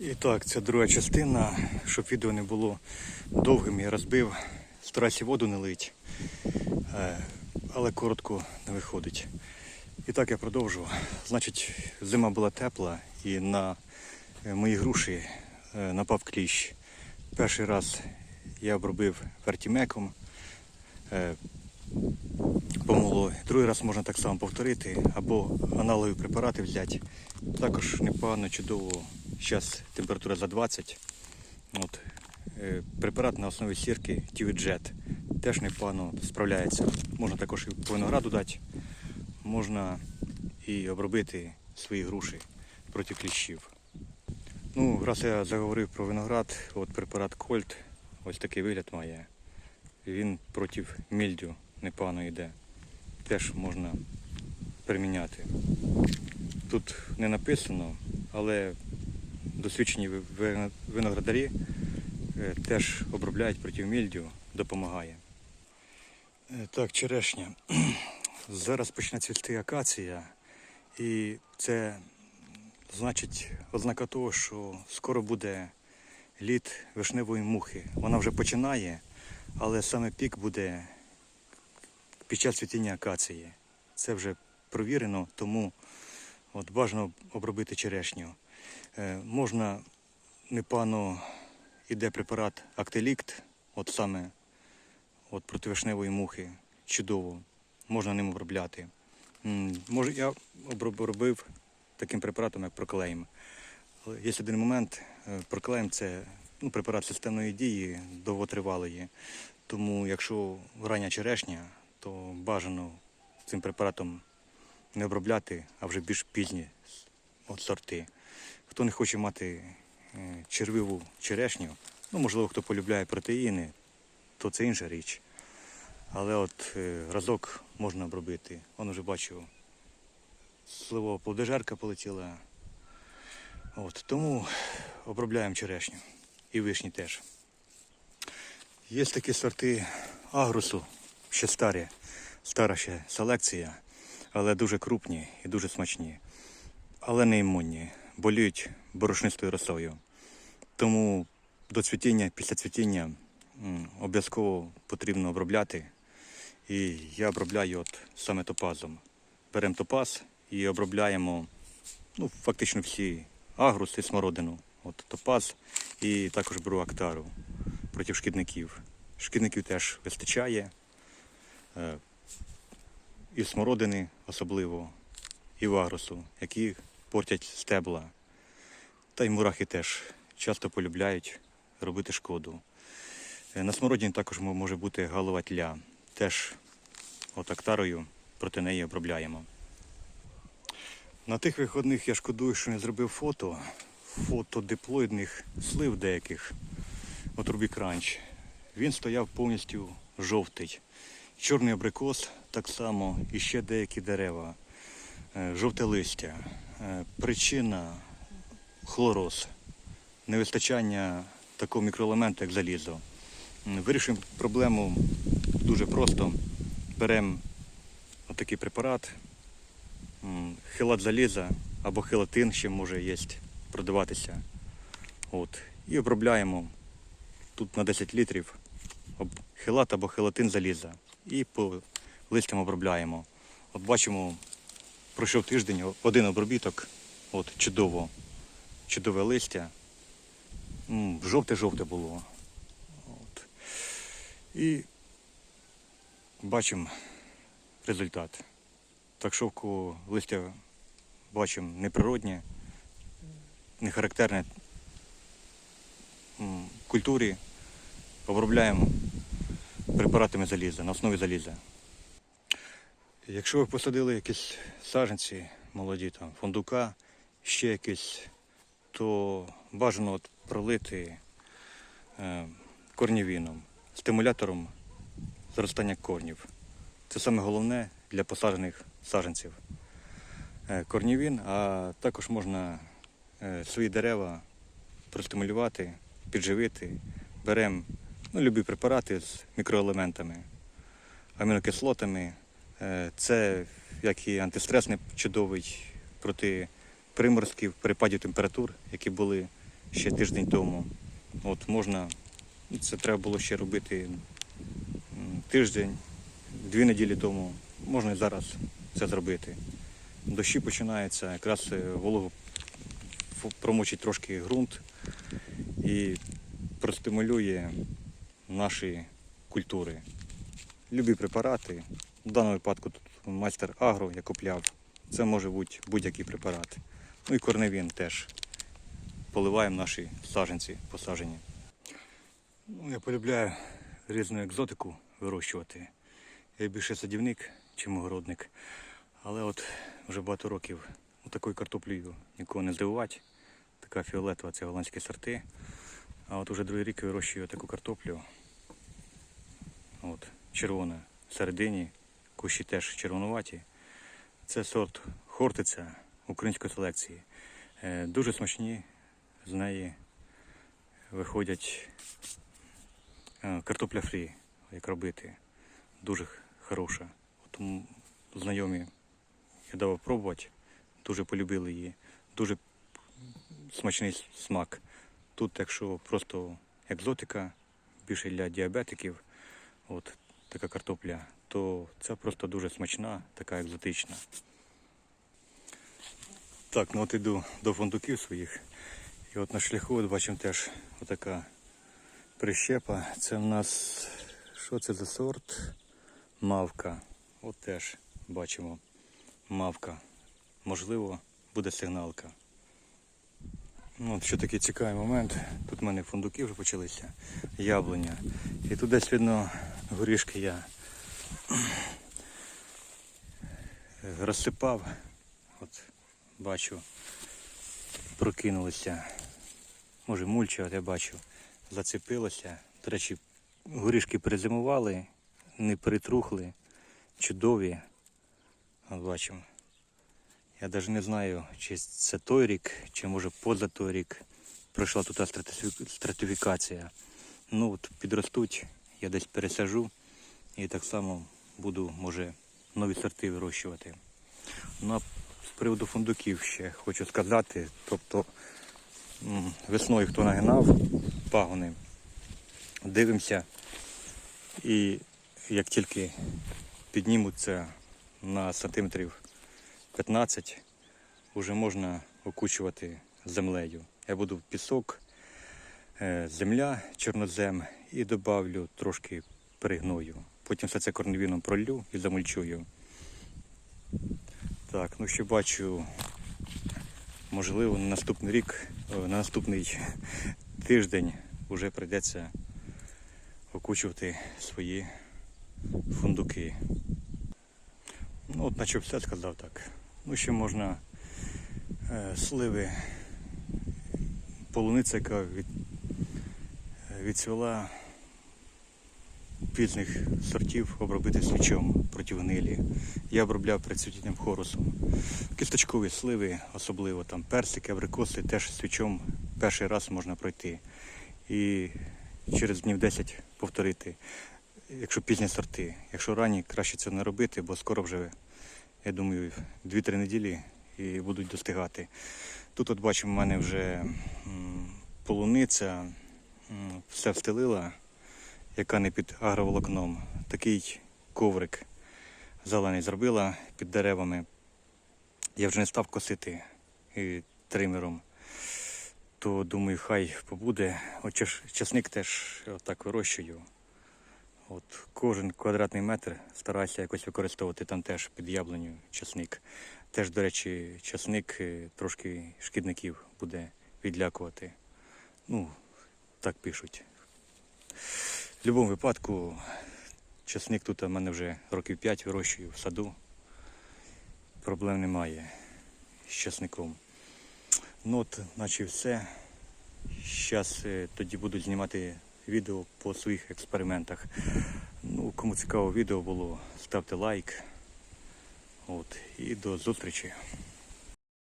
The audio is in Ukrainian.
І так, це друга частина, щоб відео не було довгим, я розбив, стараюся воду не лить, е, але коротко не виходить. І так я продовжу. Значить, зима була тепла і на е, мої груші е, напав кліщ. Перший раз я обробив вертімеком, помогло. Другий раз можна так само повторити, або аналогові препарати взяти. Також непогано, чудово. Зараз температура за 20. От, е, препарат на основі сірки Тівіджет теж непогано справляється. Можна також і по винограду дати, можна і обробити свої груші проти кліщів. Ну, раз я заговорив про виноград, от препарат Кольт, ось такий вигляд має. Він проти мільдю непогано йде. Теж можна приміняти. Тут не написано, але досвідчені ви- ви- виноградарі е, теж обробляють проти мільдю, допомагає. Е, Так, черешня. Зараз почне цвісти акація, і це значить ознака того, що скоро буде літ вишневої мухи. Вона вже починає, але саме пік буде під час цвітіння акації. Це вже провірено, тому от бажано обробити черешню. Е, можна непогано іде препарат Актелікт, от саме от проти вишневої мухи. Чудово. Можна ним обробляти. Може, я обробив таким препаратом, як Проклейм. Але є один момент, Проклейм це ну, препарат системної дії, довготривалої. Тому якщо рання черешня, то бажано цим препаратом не обробляти, а вже більш пізні от сорти. Хто не хоче мати е, червиву черешню, ну можливо, хто полюбляє протеїни, то це інша річ. Але от е, разок можна обробити. Он вже бачу, сливова плодожерка полетіла. От, тому обробляємо черешню і вишні теж. Є такі сорти агрусу, ще старі, стара ще селекція, але дуже крупні і дуже смачні, але не імунні, боліють борошнистою росою. Тому до цвітіння, після цвітіння обов'язково потрібно обробляти. І я обробляю от саме топазом. Беремо топаз і обробляємо ну, фактично всі агрус і смородину. От топаз і також беру актару проти шкідників. Шкідників теж вистачає. Е, І смородини особливо, і в агрусу, які портять стебла. Та й мурахи теж часто полюбляють робити шкоду. Е, На смородині також може бути голова тля. Теж от актарою проти неї обробляємо. На тих виходних я шкодую, що не зробив фото. Фото диплоїдних слив деяких. От Рубік Ранч. Він стояв повністю жовтий. Чорний абрикос так само, і ще деякі дерева. Е, Жовте листя. Е, Причина хлороз. Невистачання такого мікроелементу, як залізо. Вирішуємо проблему дуже просто. Беремо отакий препарат, хилат заліза або хелатин ще може є продаватися. От. І обробляємо тут на 10 літрів хилат або хелатин заліза. І по листям обробляємо. От бачимо, пройшов тиждень, один обробіток. От, чудово. Чудове листя. Жовте-жовте було. От. І бачимо результат. Так що листя бачимо неприроднє, не характерне культурі, обробляємо препаратами заліза, на основі заліза. Якщо ви посадили якісь саджанці молоді, там, фундука, ще якісь, то бажано от пролити е, корнівіном, стимулятором зростання корнів. Це саме головне для посаджених саджанців. Е, Корнівін, а також можна е, свої дерева простимулювати, підживити. Беремо ну, любі препарати з мікроелементами, амінокислотами. Е, Це як і антистресний чудовий проти приморозків, перепадів температур, які були ще тиждень тому. От можна, це треба було ще робити тиждень, дві неділі тому. Можна і зараз це зробити. Дощі починаються, якраз е, вологу промочить трошки ґрунт і простимулює наші культури. Любі препарати. В даному випадку тут майстер агро я купляв. Це може бути будь-який препарат. Ну і корневін теж. Поливаємо наші саджанці посаджені. Ну, я полюбляю різну екзотику вирощувати. Я більше садівник, чим огородник. Але от вже багато років такою картоплею нікого не здивувати. Така фіолетова, це голландські сорти. А от уже другий рік вирощую таку картоплю. От, червона всередині, кущі теж червонуваті. Це сорт Хортиця української селекції. Е, Дуже смачні, з неї виходять е, картопля фрі, як робити. Дуже хороша. От знайомі я давав пробувати, дуже полюбили її. Дуже смачний смак. Тут, якщо просто екзотика, більше для діабетиків, от така картопля, то це просто дуже смачна, така екзотична. Так, ну от іду до фундуків своїх. І от на шляху от бачимо теж отака прищепа. Це в нас що це за сорт? Мавка. От теж бачимо мавка. Можливо, буде сигналка. Ну, от ще такий цікавий момент. Тут в мене фундуки вже почалися, яблуня. І тут десь видно горішки я розсипав. От бачу, прокинулися. Може мульча, от я бачу, зацепилося. До речі, горішки перезимували, не перетрухли, чудові. От бачимо. Я навіть не знаю, чи це той рік, чи може поза той рік пройшла тут стратифікація. Ну от підростуть, я десь пересажу і так само буду, може, нові сорти вирощувати. Ну а з приводу фундуків ще хочу сказати. Тобто весною хто нагинав пагони, дивимося і як тільки піднімуться на сантиметрів 15 вже можна окучувати землею. Я буду пісок, е, земля, чорнозем і добавлю трошки перегною. Потім все це корневіном пролью і замульчую. Так, ну ще бачу, можливо, на наступний рік, на наступний тиждень вже прийдеться окучувати свої фундуки. Ну, от наче все сказав так. Ну, ще можна е, сливи, полуниця, яка від, е, відцвіла пізних сортів обробити свічом проти гнилі. Я обробляв прицвітним хорусом. Кісточкові сливи, особливо там персики, абрикоси, теж свічом перший раз можна пройти. І через днів 10 повторити, якщо пізні сорти. Якщо ранні, краще це не робити, бо скоро вже, я думаю, 2-3 неділі і будуть достигати. Тут от бачимо, в мене вже полуниця все встелила, яка не під агроволокном. Такий коврик зелений зробила під деревами. Я вже не став косити і тримером. То думаю, хай побуде. От часник теж отак вирощую. От кожен квадратний метр стараюся якось використовувати там теж під яблуню часник. Теж, до речі, часник е, трошки шкідників буде відлякувати. Ну, так пишуть. В будь-якому випадку, часник тут у мене вже років 5 вирощую в саду. Проблем немає з часником. Ну от, наче все. Зараз тоді буду знімати відео по своїх експериментах. Ну, кому цікаво відео було, ставте лайк. От, і до зустрічі.